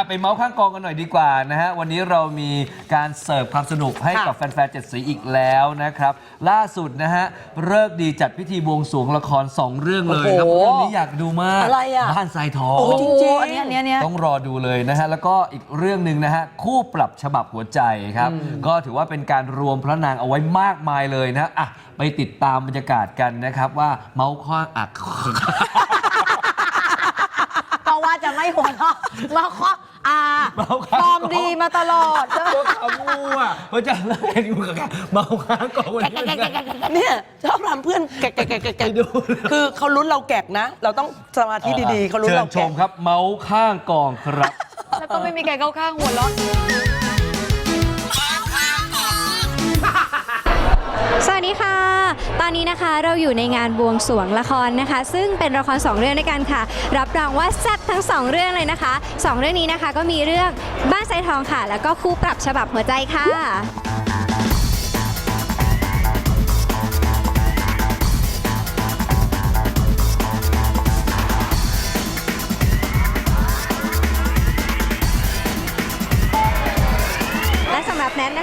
อะไปเมาส์ข้างกองกันหน่อยดีกว่านะฮะวันนี้เรามีการเสิร์ฟความสนุกให้ค่ะกับแฟนๆเจ็ดสีอีกแล้วนะครับ ล่าสุดนะฮะเลิกษ์ดีจัดพิธีบวงสรวงละคร 2 เรื่องเลยครับโอ้โหเรื่องนี้อยากดูมากอะไรอะ บ้านทรายทอง โอ้จริงโอ้ๆอันเนี้ยอันเนี้ยอันเนี้ย ต้องรอดูเลยนะฮะ แล้วก็อีกเรื่องหนึ่งนะฮะ คู่ปรับฉบับหัวใจครับ ก็ถือว่าเป็นการรวมพระนางเอาไว้มากมายเลยนะอะไปติดตามบรรยากาศกันนะครับ ว่าเมาส์ข้ออัก เพราะว่าจะไม่หัวเราะมาเคาะ อาเมาข้างฟอร์มดีมาตลอดก็ขำงูอะเพราะจะเลิกอยู่กับการเมาค้างก่อนวันนี้เหมือนกันเนี่ยชอบทำเพื่อนแกะแกะแกะแกะแกะไปดู คือเขาลุ้นเราแกะนะ เราต้องสมาธิดีๆเขาลุ้นเชิเราญชแกะ มครับ เมาส์ข้างกองครับ แล้วก็ไม่มีใครเข้าข้างหัวเราะ สวัสดีค่ะ ตอนนี้นะคะเราอยู่ในงานบวงสรวงละครนะคะ ซึ่งเป็นละครสองเรื่องด้วยกันค่ะ รับรองว่าแซ่บทั้งสองเรื่องเลยนะคะสองเรื่องนี้นะคะก็มีเรื่องบ้านไซทองค่ะ แล้วก็คู่ปรับฉบับหัวใจค่ะและ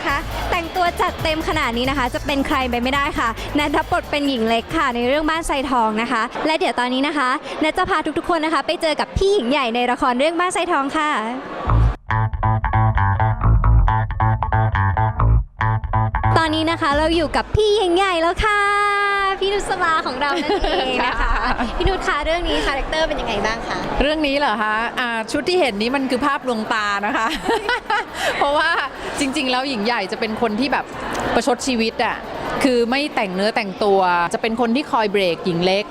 นะคะ แต่งตัวจัดเต็มขนาดนี้นะคะ จะเป็นใครไปไม่ได้ค่ะแนทรับบทเป็นหญิงเล็กค่ะ ในเรื่องบ้านไซทองนะคะ และเดี๋ยวตอนนี้นะคะแนทจะพาทุกๆคนนะคะ ไปเจอกับพี่หญิงใหญ่ในละครเรื่องบ้านไซทองค่ะ ตอนนี้นะคะเราอยู่กับพี่หญิงใหญ่แล้วค่ะ พี่นุสมาของเรานั่นเองนะคะ พี่นุชคะเรื่องนี้คาแรคเตอร์เป็นยังไงบ้างคะ เรื่องนี้เหรอคะอ่าชุดที่เห็นนี้มันคือภาพลวงตานะคะ เพราะว่าจริง ๆ แล้วหญิงใหญ่จะเป็นคนที่แบบประชดชีวิตอะ่ะคือไม่แต่งเนื้อแต่งตัว จะเป็นคนที่คอยเบรกหญิงเล็ก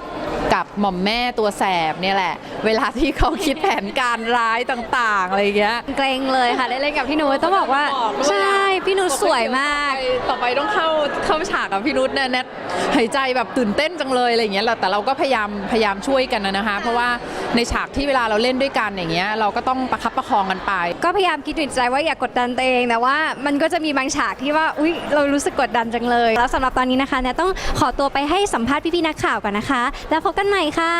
กับหม่อมแม่ตัวแสบเนี่ยแหละ เวลาที่เขาคิดแผนการร้ายต่างๆอะไรอย่างเงี้ยเกรงเลยค่ะได้เล่นกับพี่นุชต้องบอกว่า ใช่พี่นุชสวยมาก ต่อไปต้องเข้าเข้าฉากกับพี่นุชเนี่ยแนทหายใจแบบตื่นเต้นจังเลยอะไรอย่างเงี้ยแต่เราก็พยายามพยายามช่วยกันนะนะคะ เพราะว่าในฉากที่เวลาเราเล่นด้วยกันอย่างเงี้ยเราก็ต้องประคับประคองกันไป ก็พยายามคิดในใจว่าอย่ากดดันตัวเองแต่ว่ามันก็จะมีบางฉากที่ว่าอุ๊ยเรารู้สึกกดดันจังเลย แล้วสำหรับตอนนี้นะคะเนี่ยต้องขอตัวไปให้สัมภาษณ์พี่ๆนักข่าวก่อนนะคะ แล้วพบกันใหม่ค่ะ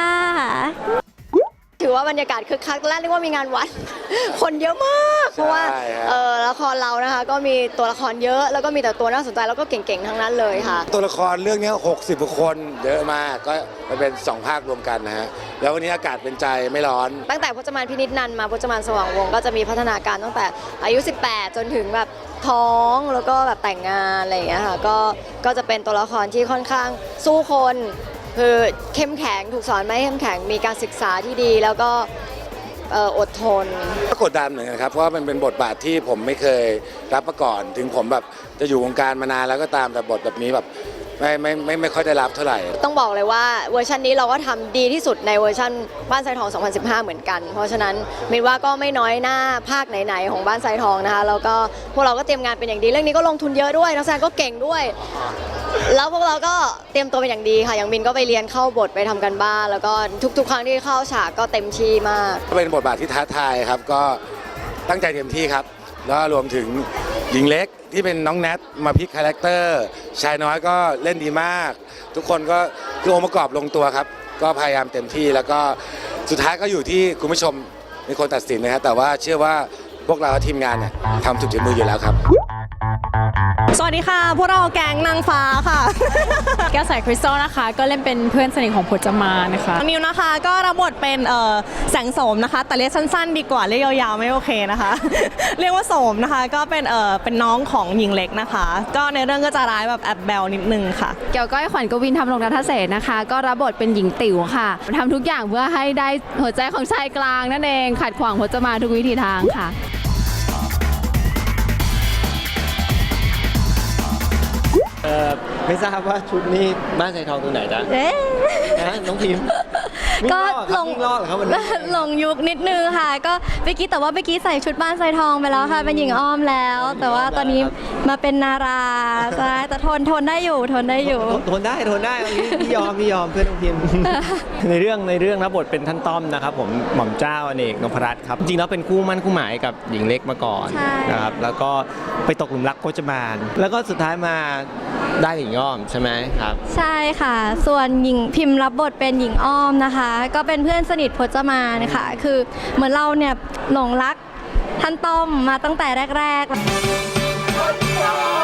ถือว่าบรรยากาศคึกคักตอนแรกนึกว่ามีงานวัด คนเยอะมาก เพราะว่าใช่ฮะ เออ ละครเรานะคะ ก็มีตัวละครเยอะ แล้วก็มีแต่ตัวน่าสนใจแล้วก็เก่งๆทั้งนั้นเลยค่ะ ตัวละครเรื่องนี้ 60กว่าคนเยอะมากก็มันเป็น 2 ภาครวมกันนะฮะ แล้ววันนี้อากาศเป็นใจไม่ร้อน ตั้งแต่พจมานพินิจนันท์มาพจมานสว่างวงศ์ก็จะมีพัฒนาการตั้งแต่อายุ 18 จนถึงแบบท้องแล้วก็แบบแต่งงานอะไรอย่างเงี้ยค่ะก็ก็จะเป็นตัวละครที่ค่อนข้างสู้คนคือเข้มแข็งถูกสอนมาให้เข้มแข็งมีการศึกษาที่ดีแล้วก็เอ่ออดทน ก็กดดันเหมือนกันครับเพราะว่ามันเป็นบทบาทที่ผมไม่เคยรับมาก่อน ถึงผมแบบจะอยู่วงการมานานแล้วก็ตามแต่บทแบบนี้แบบไม่ไม่ไม่ไม่ค่อยได้รับเท่าไหร่ ต้องบอกเลยว่าเวอร์ชันนี้เราก็ทำดีที่สุดในเวอร์ชันบ้านไซทอง 2015 เหมือนกัน เพราะฉะนั้นมินว่าก็ไม่น้อยหน้าภาคไหนๆของบ้านไซทองนะคะแล้วก็พวกเราก็เตรียมงานเป็นอย่างดีเรื่องนี้ก็ลงทุนเยอะด้วยนักแสดงก็เก่งด้วย แล้วพวกเราก็เตรียมตัวเป็นอย่างดีค่ะ อย่างมินก็ไปเรียนเข้าบทไปทำกันบ้าน แล้วก็ทุก ๆ ครั้งที่เข้าฉากก็เต็มที่มาก ก็เป็นบทบาทที่ท้าทายครับก็ตั้งใจเต็มที่ครับ แล้วรวมถึงหญิงเล็กที่เป็นน้องแนทมาพลิกคาแรคเตอร์ชายน้อยก็เล่นดีมาก ทุกคนก็คือองค์ประกอบลงตัวครับ ก็พยายามเต็มที่แล้วก็สุดท้ายก็อยู่ที่คุณผู้ชมเป็นคนตัดสินนะครับแต่ว่าเชื่อว่าพวกเราทีมงานเนี่ยทำสุดฝีมืออยู่แล้วครับ สวัสดีค่ะ พวกเราแก๊งนางฟ้าค่ะ แก้วใสคริสตัลนะคะ ก็เล่นเป็นเพื่อนสนิทของพจมานนะคะมิวนะคะก็รับบทเป็นเอ่อแสงโสมนะคะ แต่เรียกสั้นๆ ดีกว่าเรียกยาวๆไม่โอเคนะคะ เรียกว่าโสมนะคะ ก็เป็นเอ่อเป็นน้องของหญิงเล็กนะคะ ก็ในเรื่องก็จะร้ายแบบแอบเบลนิดนึงค่ะ เกี่ยวก้อยขวัญกวินทำรงรัฐเศรษฐ์นะคะ ก็รับบทเป็นหญิงติ๋วค่ะทำทุกอย่างเพื่อให้ได้หัวใจของชายกลางนั่นเองขัดขวางพจมานทุกวิธีทางค่ะ ไม่ทราบว่าชุดนี้บ้านไซทองตรงไหนจ๊ะเอ๊ะนะน้องพิมพ์วิ่ก็รอดครับวิ่งรอดเหรอครับวันนี้ ลงยุคนิดนึงค่ะ ก็เมื่อกี้แต่ว่าเมื่อกี้ใส่ชุดบ้านไซทองไปแล้วค่ะ เป็นหญิงอ้อมแล้ว แต่ว่าตอนนี้มาเป็นนาราใช่แต่ทนทนได้อยู่ทนได้อยู่ ทนทนได้ทนได้เอางี้พี่ยอมพี่ยอมเพื่อนน้องพิมพ์ ในเรื่องในเรื่องรับบทเป็นท่านต้อมนะครับ ผมหม่อมเจ้าอเนกนพรัตน์ครับ จริงๆแล้วเป็นคู่มั่นคู่หมายกับหญิงเล็กมาก่อนใช่ นะครับแล้วก็ไปตกหลุมรักโคจมาน แล้วก็สุดท้ายมา ได้หญิงอ้อมใช่ไหมครับ ใช่ค่ะ ส่วนหญิงพิมพ์รับบทเป็นหญิงอ้อมนะคะ ก็เป็นเพื่อนสนิทพจมานค่ะ คือเหมือนเราเนี่ยหลงรักท่านต้อมมาตั้งแต่แรก ๆ